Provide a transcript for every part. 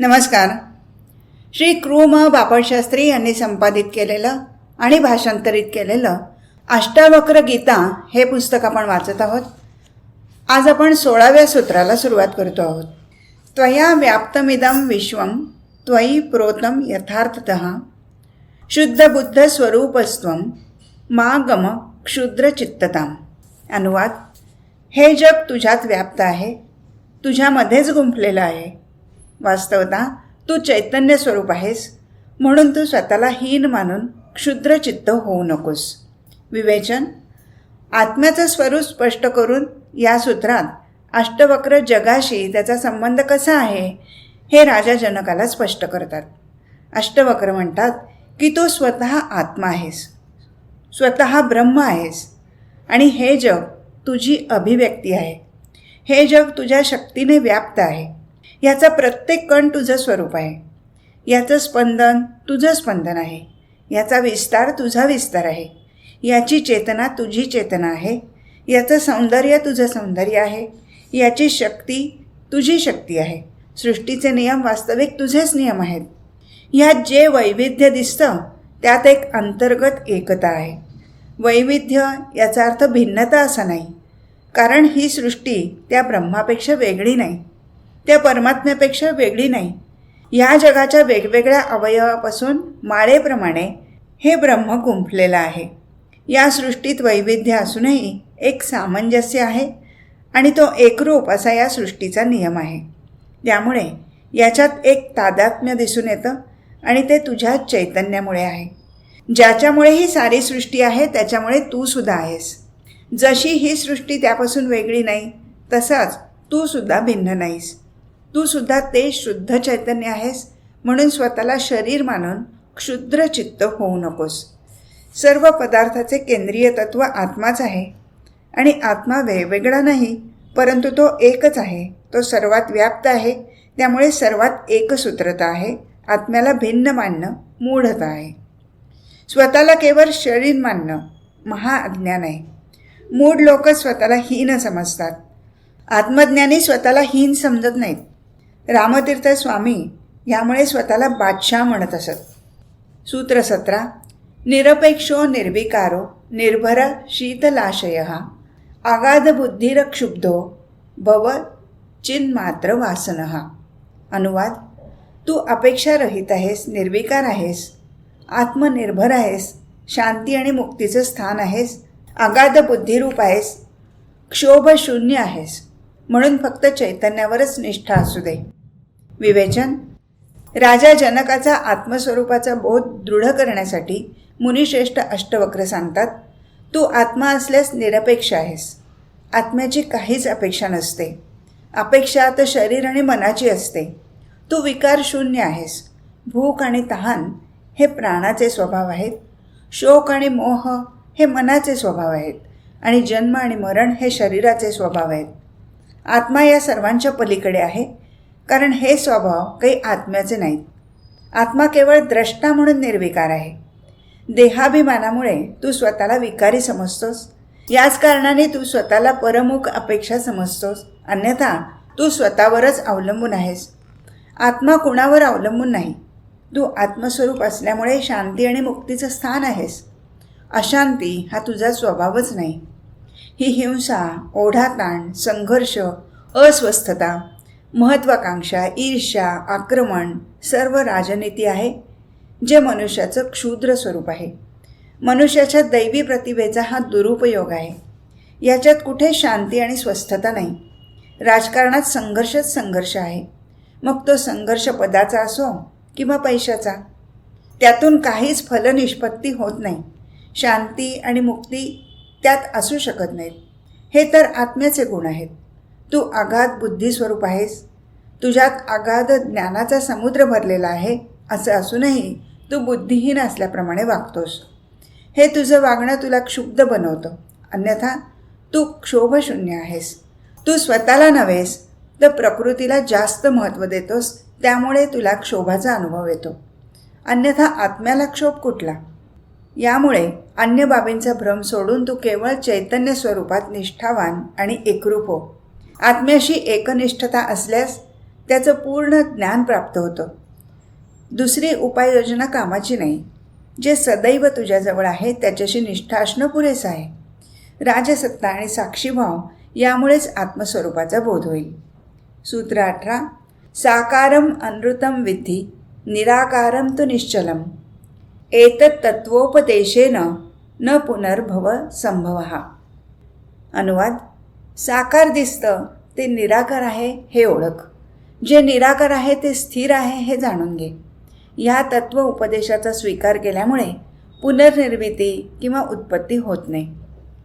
नमस्कार. श्री कृम म बापटशास्त्री यांनी संपादित केलेलं आणि भाषांतरित केलेलं अष्टावक्र गीता हे पुस्तक आपण वाचत आहोत. आज आपण सोळाव्या सूत्राला सुरुवात करतो आहोत. त्वया व्याप्तमिदं विश्वं त्वयी प्रोतम यथार्थत शुद्ध बुद्ध स्वरूपस्त्वं मा गम क्षुद्रचित्तताम. अनुवाद हे जग तुझ्यात व्याप्त आहे तुझ्यामध्येच गुंफलेलं आहे. वास्तवता तू चैतन्य स्वरूप आहेस. म्हणून तू स्वतःला हीन मानून क्षुद्रचित्त होऊ नकोस. विवेचन. आत्म्याचं स्वरूप स्पष्ट करून या सूत्रात अष्टवक्र जगाशी त्याचा संबंध कसा आहे हे राजा जनकाला स्पष्ट करतात. अष्टवक्र म्हणतात की तू स्वतः आत्मा आहेस. स्वतः ब्रह्म आहेस. आणि हे जग तुझी अभिव्यक्ती आहे. हे जग तुझ्या शक्तीने व्याप्त आहे. याचा प्रत्येक कण तुझं स्वरूप आहे. याचं स्पंदन तुझं स्पंदन आहे. याचा विस्तार तुझा विस्तार आहे. याची चेतना तुझी चेतना आहे. याचं सौंदर्य तुझं सौंदर्य आहे. याची शक्ती तुझी शक्ती आहे. सृष्टीचे नियम वास्तविक तुझेच नियम आहेत. ह्यात जे वैविध्य दिसतं त्यात एक अंतर्गत एकता आहे. वैविध्य याचा अर्थ भिन्नता असा नाही. कारण ही सृष्टी त्या ब्रह्मापेक्षा वेगळी नाही. त्या परमात्म्यापेक्षा वेगळी नाही. या जगाच्या वेगवेगळ्या अवयवापासून माळेप्रमाणे हे ब्रह्म गुंफलेलं आहे. या सृष्टीत वैविध्य असूनही एक सामंजस्य आहे आणि तो एकरूप असा या सृष्टीचा नियम आहे. त्यामुळे याच्यात एक तादात्म्य दिसून येतं आणि ते तुझ्या चैतन्यामुळे आहे. ज्याच्यामुळे ही सारी सृष्टी आहे त्याच्यामुळे तू सुद्धा आहेस. जशी ही सृष्टी त्यापासून वेगळी नाही तसाच तूसुद्धा भिन्न नाहीस. तू सुद्धा ते शुद्ध चैतन्य आहेस म्हणून स्वतःला शरीर मानून क्षुद्र चित्त होऊ नकोस. सर्व पदार्थाचे केंद्रीय तत्व आत्माच आहे. आणि आत्मा वेगवेगळा नाही परंतु तो एकच आहे. तो सर्वात व्याप्त आहे. त्यामुळे सर्वात एकसूत्रता आहे. आत्म्याला भिन्न मानणं मूढता आहे. स्वतःला केवळ शरीर मानणं महाअज्ञान आहे. मूढ लोक स्वतःला हीन समजतात. आत्मज्ञानी स्वतःला हीन समजत नाहीत. रामतीर्थ स्वामी यामुळे स्वतःला बादशाह म्हणत असत. सूत्र सतरा निरपेक्षो निर्विकारो निर्भर शीतलाशय आगाध बुद्धिर क्षुब्धो भव चिन्मात्र वासन. अनुवाद तू अपेक्षारहित आहेस निर्विकार आहेस आत्मनिर्भर आहेस शांती आणि मुक्तीचं स्थान आहेस अगाध बुद्धिरूप आहेस क्षोभ शून्य आहेस. म्हणून फक्त चैतन्यावरच निष्ठा असू दे. विवेचन. राजा जनकाचा आत्मस्वरूपाचा बोध दृढ करण्यासाठी मुनिश्रेष्ठ अष्टवक्र सांगतात तू आत्मा असल्यास निरपेक्ष आहेस. आत्म्याची काहीच अपेक्षा नसते. अपेक्षा तर शरीर आणि मनाची असते. तू विकार शून्य आहेस. भूक आणि तहान हे प्राणाचे स्वभाव आहेत. शोक आणि मोह हे मनाचे स्वभाव आहेत. आणि जन्म आणि मरण हे शरीराचे स्वभाव आहेत. आत्मा या सर्वांच्या पलीकडे आहे कारण हे स्वभाव काही आत्म्याचे नाहीत. आत्मा केवळ द्रष्टा म्हणून निर्विकार आहे. देहाभिमानामुळे तू स्वतःला विकारी समजतोस. याच कारणाने तू स्वतःला परमुख अपेक्षा समजतोस. अन्यथा तू स्वतःवरच अवलंबून आहेस. आत्मा कुणावर अवलंबून नाही. तू आत्मस्वरूप असल्यामुळे शांती आणि मुक्तीचं स्थान आहेस. अशांती हा तुझा स्वभावच नाही. ही हिंसा ओढाताण संघर्ष अस्वस्थता महत्त्वाकांक्षा ईर्ष्या आक्रमण सर्व राजनीती आहे जे मनुष्याचं क्षुद्र स्वरूप आहे. मनुष्याच्या दैवी प्रतिभेचा हा दुरुपयोग आहे. याच्यात कुठे शांती आणि स्वस्थता नाही. राजकारणात संघर्षच संघर्ष आहे. मग तो संघर्ष पदाचा असो किंवा पैशाचा त्यातून काहीच फलनिष्पत्ती होत नाही. शांती आणि मुक्ती त्यात असू शकत नाहीत. हे तर आत्म्याचे गुण आहेत. तू अगाध बुद्धिस्वरूप आहेस. तुझ्यात अगाध ज्ञानाचा समुद्र भरलेला आहे असं असूनही तू बुद्धिहीन असल्याप्रमाणे वागतोस. हे तुझं वागणं तुला क्षुब्ध बनवतं. अन्यथा तू क्षोभशून्य आहेस. तू स्वतःला नव्हेस तर प्रकृतीला जास्त महत्त्व देतोस त्यामुळे तुला क्षोभाचा अनुभव येतो. अन्यथा आत्म्याला क्षोभ कुठला? यामुळे अन्य बाबींचा भ्रम सोडून तू केवळ चैतन्य स्वरूपात निष्ठावान आणि एकरूप हो. आत्म्याशी एकनिष्ठता असल्यास त्याचं पूर्ण ज्ञान प्राप्त होतं. दुसरी उपाययोजना कामाची नाही. जे सदैव तुझ्याजवळ आहे त्याच्याशी निष्ठा असणं पुरेसं आहे. राजसत्ता आणि साक्षीभाव यामुळेच आत्मस्वरूपाचा बोध होईल. सूत्र अठरा साकारम अनृतम विद्धी निराकारम तु निश्चलम. एतत्तत्वोपदेशेन न पुनर्भव संभव। अनुवाद साकार दिसतं ते निराकार आहे हे ओळख. जे निराकार आहे ते स्थिर आहे हे जाणून घे. या तत्व उपदेशाचा स्वीकार केल्यामुळे पुनर्निर्मिती किंवा उत्पत्ती होत नाही.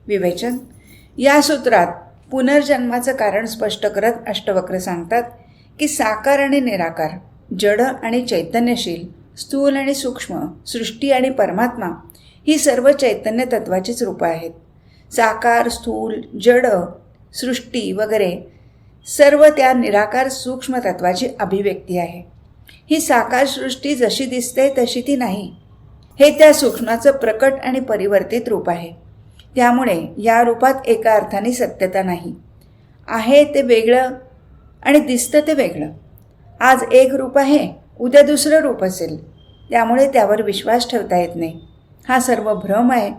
विवेचन या सूत्रात पुनर्जन्माचं कारण स्पष्ट करत अष्टवक्र सांगतात की साकार आणि निराकार जड आणि चैतन्यशील स्थूल आणि सूक्ष्म सृष्टी आणि परमात्मा ही सर्व चैतन्य तत्वाचीच रूपं आहेत. साकार स्थूल जड सृष्टी वगैरे सर्व त्या निराकार सूक्ष्म तत्वाची अभिव्यक्ती आहे. ही साकार सृष्टी जशी दिसते तशी ती नाही. हे त्या सूक्ष्माचं प्रकट आणि परिवर्तित रूप आहे. त्यामुळे या रूपात एका अर्थाने सत्यता नाही. आहे ते वेगळं आणि दिसतं ते वेगळं. आज एक रूप आहे उद्या दुसरं रूप असेल. त्यामुळे त्यावर विश्वास ठेवता येत नाही. हा सर्व भ्रम आहे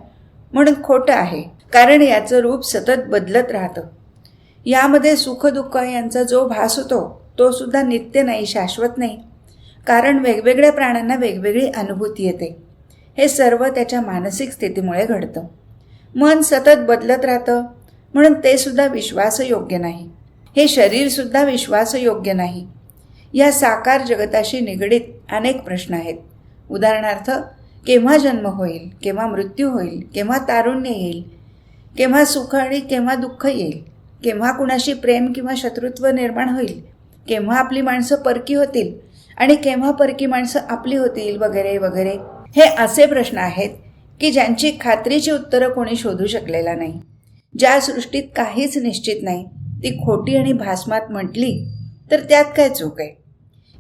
म्हणून खोटं आहे. कारण याचं रूप सतत बदलत राहतं. यामध्ये सुखदुःख यांचा जो भास होतो तो सुद्धा नित्य नाही शाश्वत नाही. कारण वेगवेगळ्या प्राण्यांना वेगवेगळी अनुभूती येते. हे सर्व त्याच्या मानसिक स्थितीमुळे घडतं. मन सतत बदलत राहतं म्हणून ते सुद्धा विश्वासयोग्य नाही. हे शरीरसुद्धा विश्वासयोग्य नाही. या साकार जगताशी निगडीत अनेक प्रश्न आहेत. उदाहरणार्थ केव्हा जन्म होईल केव्हा मृत्यू होईल केव्हा तारुण्य येईल केव्हा सुख आणि केव्हा दुःख येईल केव्हा कुणाशी प्रेम किंवा शत्रुत्व निर्माण होईल केव्हा आपली माणसं परकी होतील आणि केव्हा परकी माणसं आपली होतील वगैरे वगैरे. हे असे प्रश्न आहेत की ज्यांची खात्रीची उत्तरं कोणी शोधू शकलेला नाही. ज्या सृष्टीत काहीच निश्चित नाही ती खोटी आणि भासमात म्हटली तर त्यात काय चूक आहे?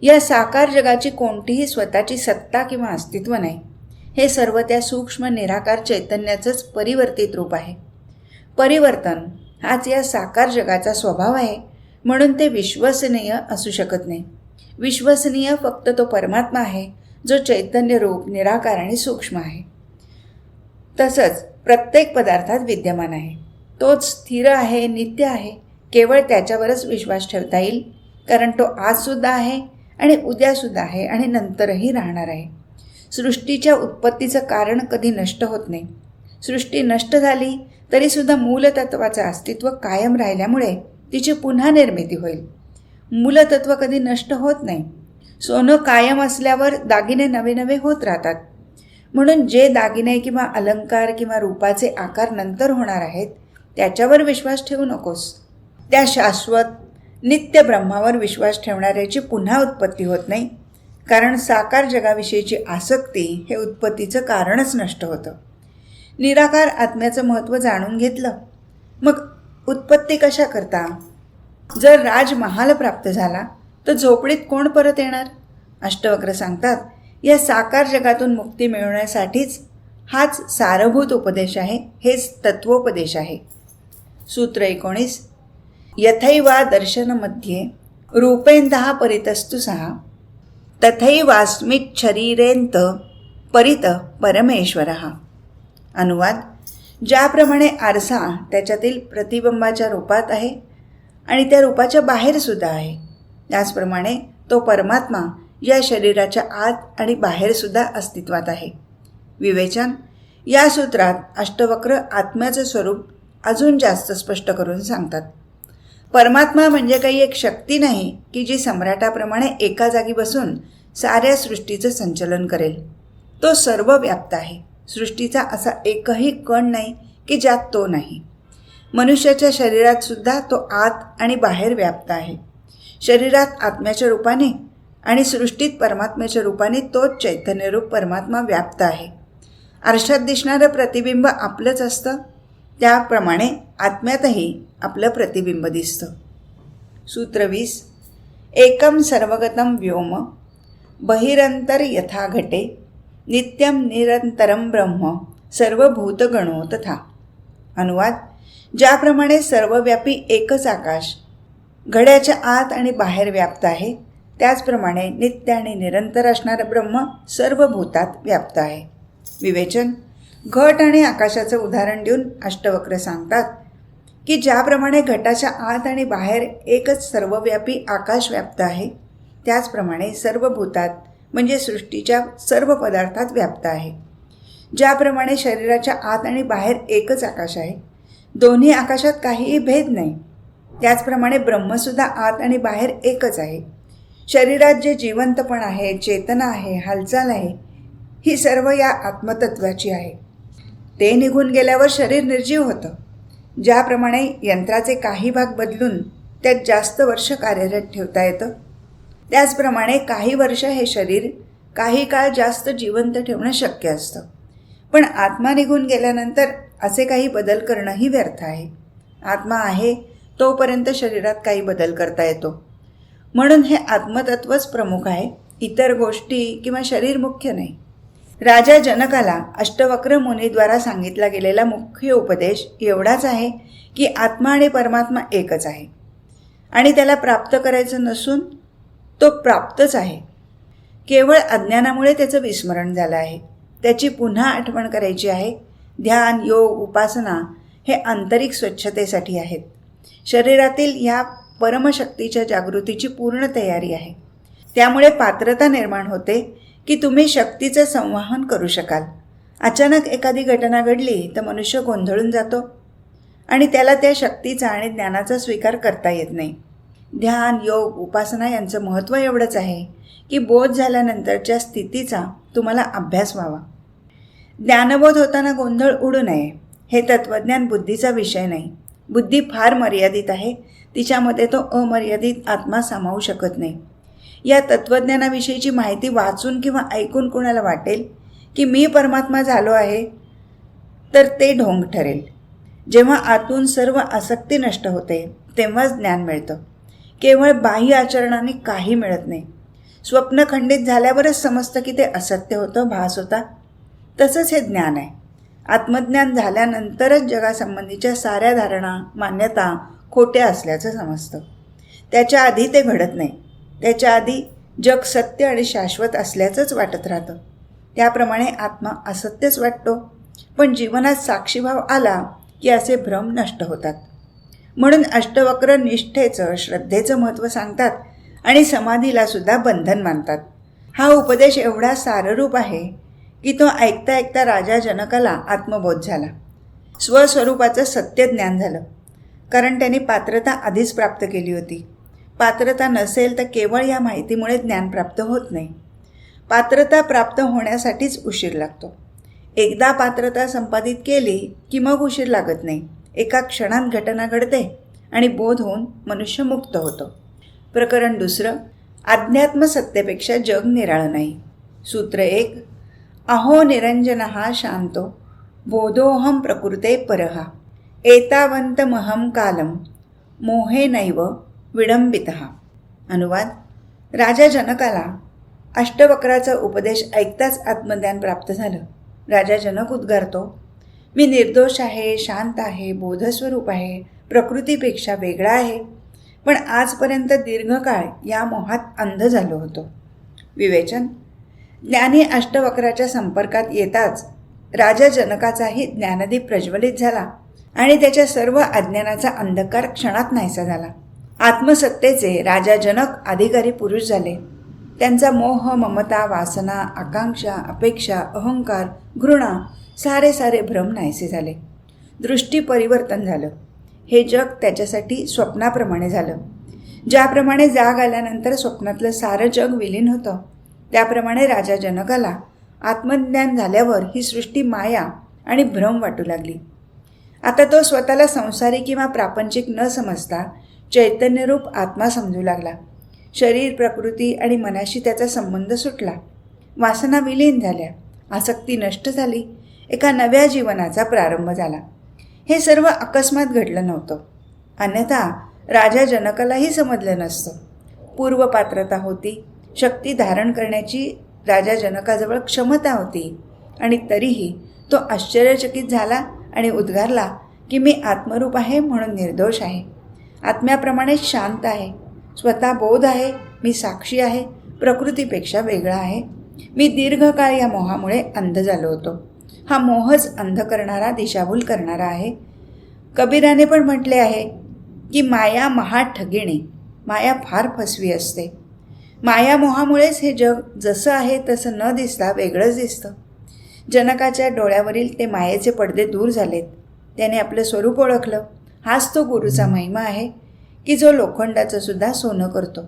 या साकार जगाची कोणतीही स्वतःची सत्ता किंवा अस्तित्व नाही. हे सर्व त्या सूक्ष्म निराकार चैतन्याचंच परिवर्तित रूप आहे. परिवर्तन हाच या साकार जगाचा स्वभाव आहे म्हणून ते विश्वसनीय असू शकत नाही. विश्वसनीय फक्त तो परमात्मा आहे जो चैतन्य रूप निराकार आणि सूक्ष्म आहे. तसंच प्रत्येक पदार्थात विद्यमान आहे. तोच स्थिर आहे नित्य आहे केवळ त्याच्यावरच विश्वास ठेवता येईल कारण तो आजसुद्धा आहे आणि उद्यासुद्धा आहे आणि नंतरही राहणार आहे. सृष्टीच्या उत्पत्तीचं कारण कधी नष्ट होत नाही. सृष्टी नष्ट झाली तरीसुद्धा मूलतत्वाचं अस्तित्व कायम राहिल्यामुळे तिची पुन्हा निर्मिती होईल. मूलतत्व कधी नष्ट होत नाही. सोनं कायम असल्यावर दागिने नवे नवे होत राहतात. म्हणून जे दागिने किंवा अलंकार किंवा रूपाचे आकार नंतर होणार आहेत त्याच्यावर विश्वास ठेवू नकोस. त्या शाश्वत नित्य ब्रह्मावर विश्वास ठेवणाऱ्याची पुन्हा उत्पत्ती होत नाही. कारण साकार जगाविषयीची आसक्ती हे उत्पत्तीचं कारणच नष्ट होतं. निराकार आत्म्याचं महत्त्व जाणून घेतलं. मग उत्पत्ती कशा करता? जर राजमहाल प्राप्त झाला तर झोपडीत कोण परत येणार? अष्टवक्र सांगतात या साकार जगातून मुक्ती मिळवण्यासाठीच हाच सारभूत उपदेश आहे हेच तत्वोपदेश आहे. सूत्र एकोणीस यथैवा दर्शनमध्ये रूपेंदः परितस्तु सहा तथैवास्मिच्छरीरेंत परित परमेश्वर। अनुवाद। ज्याप्रमाणे आरसा त्याच्यातील प्रतिबिंबाच्या रूपात आहे आणि त्या रूपाच्या बाहेरसुद्धा आहे। त्याचप्रमाणे तो परमात्मा या शरीराच्या आत आणि बाहेरसुद्धा अस्तित्वात आहे। विवेचन। या सूत्रात अष्टवक्र आत्म्याचं स्वरूप अजून जास्त स्पष्ट करून सांगतात। परमात्मा म्हणजे काही एक शक्ती नाही की जी सम्राटाप्रमाणे एका जागी बसून साऱ्या सृष्टीचं संचलन करेल. तो सर्व व्याप्त आहे. सृष्टीचा असा एकही कण नाही की ज्यात तो नाही. मनुष्याच्या शरीरात सुद्धा तो आत आणि बाहेर व्याप्त आहे. शरीरात आत्म्याच्या रूपाने आणि सृष्टीत परमात्म्याच्या रूपाने तोच चैतन्यरूप परमात्मा व्याप्त आहे. आरशात दिसणारं प्रतिबिंब आपलंच असतं. त्याप्रमाणे आत्म्यातही आपलं प्रतिबिंब दिसतं. सूत्र वीस. एकम सर्वगतम व्योम बहिरंतर यथा घटे नित्यम निरंतरम ब्रह्म सर्वभूतगणो तथा. अनुवाद ज्याप्रमाणे सर्वव्यापी एकच आकाश घड्याच्या आत आणि बाहेर व्याप्त आहे त्याचप्रमाणे नित्य आणि निरंतर असणारं ब्रह्म सर्व भूतात व्याप्त आहे. विवेचन घट आणि आकाशाचं उदाहरण देऊन अष्टवक्र सांगतात की ज्याप्रमाणे घटाच्या आत आणि बाहेर एकच सर्वव्यापी आकाश व्याप्त आहे त्याचप्रमाणे सर्व भूतात म्हणजे सृष्टीच्या सर्व पदार्थात व्याप्त आहे. ज्याप्रमाणे शरीराच्या आत आणि बाहेर एकच आकाश आहे दोन्ही आकाशात काहीही भेद नाही त्याचप्रमाणे ब्रह्मसुद्धा आत आणि बाहेर एकच आहे. शरीरात जे जिवंतपण आहे चेतना आहे हालचाल आहे ही सर्व या आत्मतत्वाची आहे. ते निघून गेल्यावर शरीर निर्जीव होतं. ज्याप्रमाणे यंत्राचे काही भाग बदलून त्यात जास्त वर्ष कार्यरत ठेवता येतं. त्याचप्रमाणे काही वर्ष हे शरीर काही काळ जास्त जिवंत ठेवणं शक्य असतं. पण आत्मा निघून गेल्यानंतर असे काही बदल करणंही व्यर्थ आहे. आत्मा आहे तोपर्यंत शरीरात काही बदल करता येतो. म्हणून हे आत्मतत्वच प्रमुख आहे. इतर गोष्टी किंवा शरीर मुख्य नाही. राजा जनकाला अष्टवक्र मुनीद्वारा सांगितला गेलेला मुख्य उपदेश एवढाच आहे की आत्मा आणि परमात्मा एकच आहे. आणि त्याला प्राप्त करायचं नसून तो प्राप्तच आहे. केवळ अज्ञानामुळे त्याचं विस्मरण झालं आहे. त्याची पुन्हा आठवण करायची आहे. ध्यान योग उपासना हे आंतरिक स्वच्छतेसाठी आहेत. शरीरातील ह्या परमशक्तीच्या जागृतीची पूर्ण तयारी आहे. त्यामुळे पात्रता निर्माण होते की तुम्ही शक्तीचं संवाहन करू शकाल. अचानक एखादी घटना घडली तर मनुष्य गोंधळून जातो आणि त्याला त्या शक्तीचा आणि ज्ञानाचा स्वीकार करता येत नाही. ध्यान योग उपासना यांचं महत्त्व एवढंच आहे की बोध झाल्यानंतरच्या स्थितीचा तुम्हाला अभ्यास व्हावा. ज्ञानबोध होताना गोंधळ उडू नये हे तत्त्वज्ञान बुद्धीचा विषय नाही. बुद्धी फार मर्यादित आहे तिच्यामध्ये तो अमर्यादित आत्मा सामावू शकत नाही. या तत्त्वज्ञानाविषयीची माहिती वाचून किंवा ऐकून कोणाला वाटेल? की मी परमात्मा झालो आहे तर ते ढोंग ठरेल. जेव्हा आतून सर्व आसक्ती नष्ट होते तेव्हाच ज्ञान मिळतं. केवळ बाह्य आचरणाने काही मिळत नाही. स्वप्न खंडित झाल्यावरच समजतं की ते असत्य होतं भास होता. तसंच हे ज्ञान आहे. आत्मज्ञान झाल्यानंतरच जगासंबंधीच्या साऱ्या धारणा मान्यता खोट्या असल्याचं समजतं. त्याच्या आधी ते घडत नाही. त्याच्या आधी जग सत्य आणि शाश्वत असल्याचंच वाटत राहतं. त्याप्रमाणे आत्मा असत्यच वाटतो. पण जीवनात साक्षीभाव आला की असे भ्रम नष्ट होतात. म्हणून अष्टवक्र निष्ठेचं श्रद्धेचं महत्त्व सांगतात आणि समाधीला सुद्धा बंधन मानतात. हा उपदेश एवढा साररूप आहे की तो ऐकता ऐकता राजा जनकाला आत्मबोध झाला. स्वस्वरूपाचं सत्य ज्ञान झालं. कारण त्याने पात्रता आधीच प्राप्त केली होती. पात्रता नसेल तर केवळ या माहितीमुळे ज्ञान प्राप्त होत नाही. पात्रता प्राप्त होण्यासाठीच उशीर लागतो. एकदा पात्रता संपादित केली की मग उशीर लागत नाही. एका क्षणात घटना घडते आणि बोध होऊन मनुष्य मुक्त होतो. प्रकरण दुसरं अध्यात्म सत्तेपेक्षा जग निराळं नाही. सूत्र एक अहो निरंजन हा शांतो बोधोहम प्रकृते परहा. एतावंतमहम कालम मोहे नैव विडंबित. अनुवाद राजा जनकाला अष्टवक्राचा उपदेश ऐकताच आत्मज्ञान प्राप्त झालं. राजा जनक उद्गारतो मी निर्दोष आहे शांत आहे बोधस्वरूप आहे प्रकृतीपेक्षा वेगळा आहे. पण आजपर्यंत दीर्घकाळ या मोहात अंध झालो होतो. विवेचन ज्ञानी अष्टवक्राच्या संपर्कात येताच राजा जनकाचाही ज्ञानदीप प्रज्वलित झाला आणि त्याच्या सर्व अज्ञानाचा अंधकार क्षणात नाहीसा झाला. आत्मसत्तेचे राजा जनक अधिकारी पुरुष झाले. त्यांचा मोह ममता वासना आकांक्षा अपेक्षा अहंकार घृणा सारे सारे भ्रम नाहीसे झाले. दृष्टी परिवर्तन झालं. हे जग त्याच्यासाठी स्वप्नाप्रमाणे झालं. ज्याप्रमाणे जाग आल्यानंतर स्वप्नातलं सारं जग विलीन होतं त्याप्रमाणे राजा जनकाला आत्मज्ञान झाल्यावर ही सृष्टी माया आणि भ्रम वाटू लागली. आता तो स्वतःला संसारी किंवा प्रापंचिक न समजता चैतन्यरूप आत्मा समजू लागला. शरीर प्रकृती आणि मनाशी त्याचा संबंध सुटला. वासना विलीन झाल्या. आसक्ती नष्ट झाली. एका नव्या जीवनाचा प्रारंभ झाला. हे सर्व अकस्मात घडलं नव्हतं. अन्यथा राजा जनकालाही समजलं नसतं. पूर्वपात्रता होती. शक्ती धारण करण्याची राजा जनकाजवळ क्षमता होती. आणि तरीही तो आश्चर्यचकित झाला आणि उद्गारला की मी आत्मरूप आहे म्हणून निर्दोष आहे. आत्म्याप्रमाणे शांत आहे. स्वतः बोध आहे. मी साक्षी आहे. प्रकृतीपेक्षा वेगळा आहे. मी दीर्घकाळ या मोहामुळे अंध झालो होतो. हा मोहच अंध करणारा दिशाभूल करणारा आहे. कबीराने पण म्हटले आहे की माया महा ठगिणी माया फार फसवी असते. माया मोहामुळेच हे जग जसं आहे तसं न दिसता वेगळंच दिसतं. जनकाच्या डोळ्यावरील ते मायेचे पडदे दूर झालेत. त्याने आपलं स्वरूप ओळखलं. हाच तो गुरुचा महिमा आहे की जो लोखंडाचं सुद्धा सोनं करतो.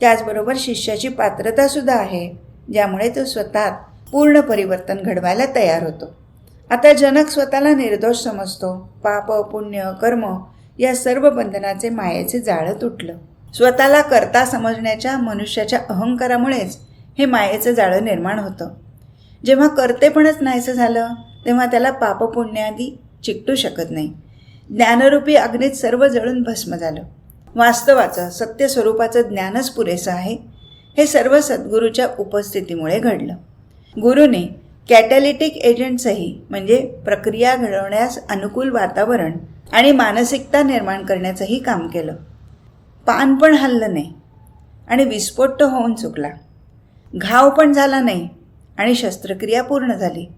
त्याचबरोबर शिष्याची पात्रतासुद्धा आहे ज्यामुळे तो स्वतः पूर्ण परिवर्तन घडवायला तयार होतो. आता जनक स्वतःला निर्दोष समजतो. पाप पुण्य कर्म या सर्व बंधनाचे मायेचे जाळं तुटलं. स्वतःला करता समजण्याच्या मनुष्याच्या अहंकारामुळेच हे मायेचं जाळं निर्माण होतं. जेव्हा करतेपणच नाहीसं झालं तेव्हा त्याला पापपुण्याआधी चिकटू शकत नाही. ज्ञानरूपी अग्नीत सर्व जळून भस्म झालं. वास्तवाचं सत्य स्वरूपाचं ज्ञानच पुरेसं आहे हे सर्व सद्गुरूच्या उपस्थितीमुळे घडलं. गुरुने कॅटॅलिटिक एजंट्सही म्हणजे प्रक्रिया घडवण्यास अनुकूल वातावरण आणि मानसिकता निर्माण करण्याचंही काम केलं. पान पण हल्लं नाही आणि विस्फोट होऊन चुकला. घाव पण झाला नाही आणि शस्त्रक्रिया पूर्ण झाली.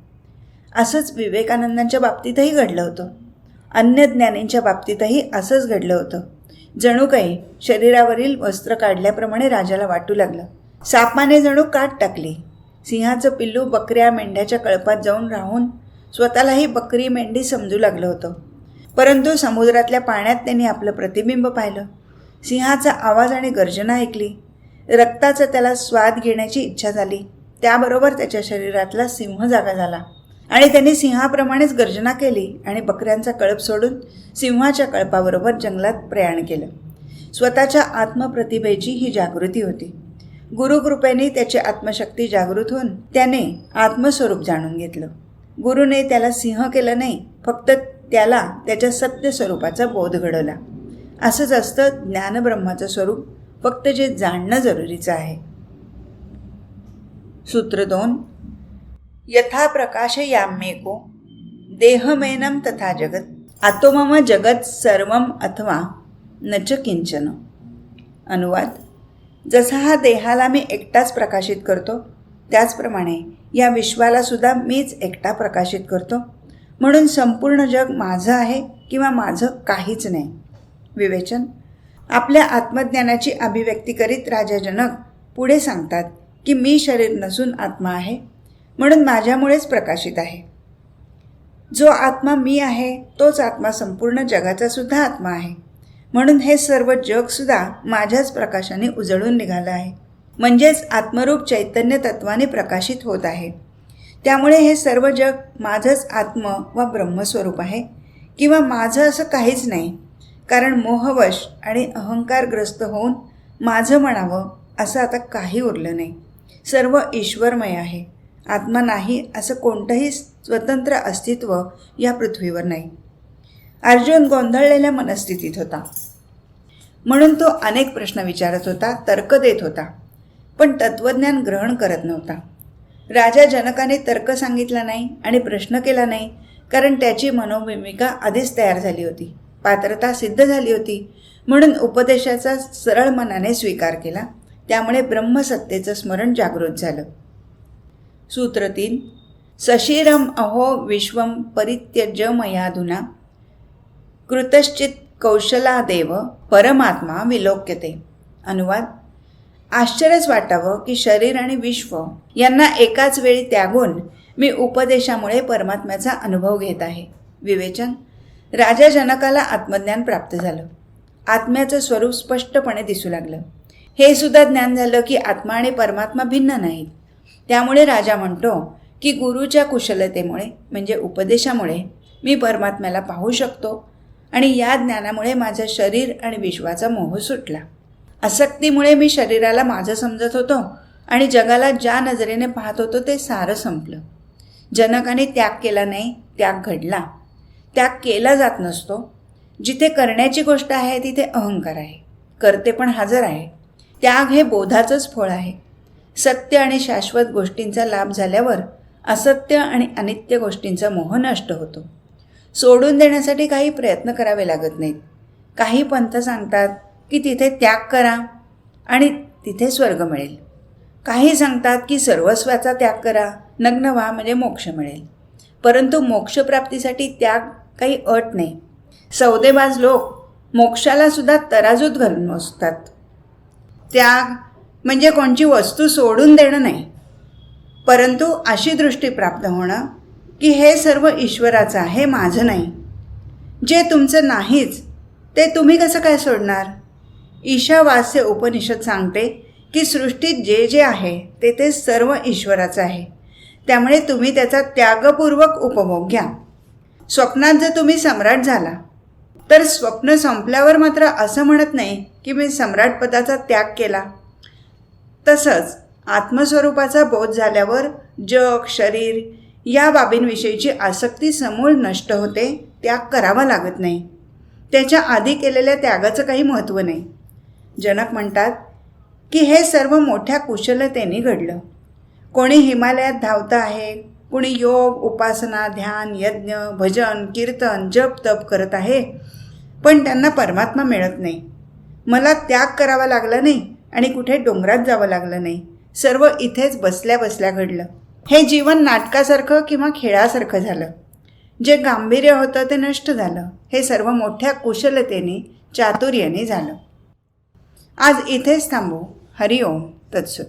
असंच विवेकानंदांच्या बाबतीतही घडलं होतं. अन्य ज्ञानींच्या बाबतीतही असंच घडलं होतं. जणू काही शरीरावरील वस्त्र काढल्याप्रमाणे राजाला वाटू लागलं. सापाने जणू काट टाकली. सिंहाचं पिल्लू बकऱ्या मेंढ्याच्या कळपात जाऊन राहून स्वतःलाही बकरी मेंढी समजू लागलं होतं. परंतु समुद्रातल्या पाण्यात त्यांनी आपलं प्रतिबिंब पाहिलं. सिंहाचा आवाज आणि गर्जना ऐकली. रक्ताचा त्याला स्वाद घेण्याची इच्छा झाली. त्याबरोबर त्याच्या शरीरातला सिंह जागा झाला. आणि त्यांनी सिंहाप्रमाणेच गर्जना केली आणि बकऱ्यांचा कळप सोडून सिंहाच्या कळपाबरोबर जंगलात प्रयाण केलं. स्वतःच्या आत्मप्रतिभेची ही जागृती होती. गुरुकृपेने त्याची आत्मशक्ती जागृत होऊन त्याने आत्मस्वरूप जाणून घेतलं. गुरुने त्याला सिंह केलं नाही फक्त त्याला त्याच्या सत्य स्वरूपाचा बोध घडवला. असंच असतं ज्ञानब्रह्माचं स्वरूप फक्त जे जाणणं जरुरीचं आहे. सूत्र दोन यथा प्रकाश याम्येको देहमेनम तथा जगत। आतोमम जगत सर्वम अथवा नच किंचन अनुवाद। जसा हा देहाला मी एकटाच प्रकाशित करतो त्याचप्रमाणे या विश्वाला सुद्धा मीच एकटा प्रकाशित करतो. म्हणून संपूर्ण जग माझं आहे किंवा माझं काहीच नाही. विवेचन। आपल्या आत्मज्ञानाची अभिव्यक्ती करीत राजा जनक पुढे सांगतात की मी शरीर नसून आत्मा आहे. म्हणून माझ्यामुळेच प्रकाशित आहे. जो आत्मा मी आहे तोच आत्मा संपूर्ण जगाचा सुद्धा आत्मा आहे. म्हणून हे सर्व जगसुद्धा माझ्याच प्रकाशाने उजळून निघालं आहे. म्हणजेच आत्मरूप चैतन्य तत्वाने प्रकाशित होत आहे. त्यामुळे हे सर्व जग माझंच आत्म व ब्रह्मस्वरूप आहे किंवा माझं असं काहीच नाही. कारण मोहवश आणि अहंकारग्रस्त होऊन माझं म्हणावं असं आता काही उरलं नाही. सर्व ईश्वरमय आहे. आत्मा नाही असं कोणतंही स्वतंत्र अस्तित्व या पृथ्वीवर नाही. अर्जुन गोंधळलेल्या मनस्थितीत होता. म्हणून तो अनेक प्रश्न विचारत होता तर्क देत होता पण तत्त्वज्ञान ग्रहण करत नव्हता. राजा जनकाने तर्क सांगितला नाही आणि प्रश्न केला नाही कारण त्याची मनोभूमिका आधीच तयार झाली होती पात्रता सिद्ध झाली होती म्हणून उपदेशाचा सरळ मनाने स्वीकार केला त्यामुळे ब्रह्मसत्तेचं स्मरण जागृत झालं. सूत्र तीन सशिरम अहो विश्वम परित्यज्य मयाधुना कृतश्चित कौशलादेव परमात्मा विलोक्यते. अनुवाद आश्चर्यच वाटावं की शरीर आणि विश्व यांना एकाच वेळी त्यागून मी उपदेशामुळे परमात्म्याचा अनुभव घेत आहे. विवेचन राजा जनकाला आत्मज्ञान प्राप्त झालं. आत्म्याचं स्वरूप स्पष्टपणे दिसू लागलं. हे सुद्धा ज्ञान झालं की आत्मा आणि परमात्मा भिन्न नाहीत. त्यामुळे राजा म्हणतो की गुरुच्या कुशलतेमुळे म्हणजे उपदेशामुळे मी परमात्म्याला पाहू शकतो आणि या ज्ञानामुळे माझं शरीर आणि विश्वाचा मोह सुटला. आसक्तीमुळे मी शरीराला माझं समजत होतो आणि जगाला ज्या नजरेने पाहत होतो ते सारं संपलं. जनकाने त्याग केला नाही त्याग घडला. त्याग केला जात नसतो. जिथे करण्याची गोष्ट आहे तिथे अहंकार आहे. करते पण हजर आहे. त्याग हे बोधाचंच फळ आहे. सत्य आणि शाश्वत गोष्टींचा लाभ झाल्यावर असत्य आणि अनित्य गोष्टींचा मोह नष्ट होतो. सोडून देण्यासाठी काही प्रयत्न करावे लागत नाहीत. काही पंथ सांगतात की तिथे त्याग करा आणि तिथे स्वर्ग मिळेल. काही सांगतात की सर्वस्वाचा त्याग करा नग्न व्हा म्हणजे मोक्ष मिळेल. परंतु मोक्षप्राप्तीसाठी त्याग काही अट नाही. सौदेबाज लोक मोक्षालासुद्धा तराजूत घालून मोजतात त्याग म्हणजे कोणची वस्तू सोडून देणं नाही. परंतु अशी दृष्टी प्राप्त होणं की हे सर्व ईश्वराचं आहे माझं नाही. जे तुमचं नाहीच ते तुम्ही कसं काय सोडणार? ईशावास्य उपनिषद सांगते की सृष्टीत जे जे आहे ते ते सर्व ईश्वराचं आहे. त्यामुळे तुम्ही त्याचा त्यागपूर्वक उपभोग घ्या. स्वप्नात जर तुम्ही सम्राट झाला तर स्वप्न संपल्यावर मात्र असं म्हणत नाही की मी सम्राटपदाचा त्याग केला. तसंच आत्मस्वरूपाचा बोध झाल्यावर जग शरीर या बाबींविषयीची आसक्ती समूळ नष्ट होते त्याग करावा लागत नाही. त्याच्या आधी केलेल्या त्यागाचं काही महत्त्व नाही. जनक म्हणतात की हे सर्व मोठ्या कुशलतेने घडलं. कोणी हिमालयात धावतं आहे कुणी योग उपासना ध्यान यज्ञ भजन कीर्तन जप तप करत आहे पण त्यांना परमात्मा मिळत नाही. मला त्याग करावा लागला नाही आणि कुठे डोंगरात जावं लागलं नाही. सर्व इथेच बसल्या बसल्या घडलं. हे जीवन नाटकासारखं किंवा खेळासारखं झालं. जे गांभीर्य होतं ते नष्ट झालं. हे सर्व मोठ्या कुशलतेने चातुर्याने झालं. आज इथेच थांबू. हरिओम. तत्सुत.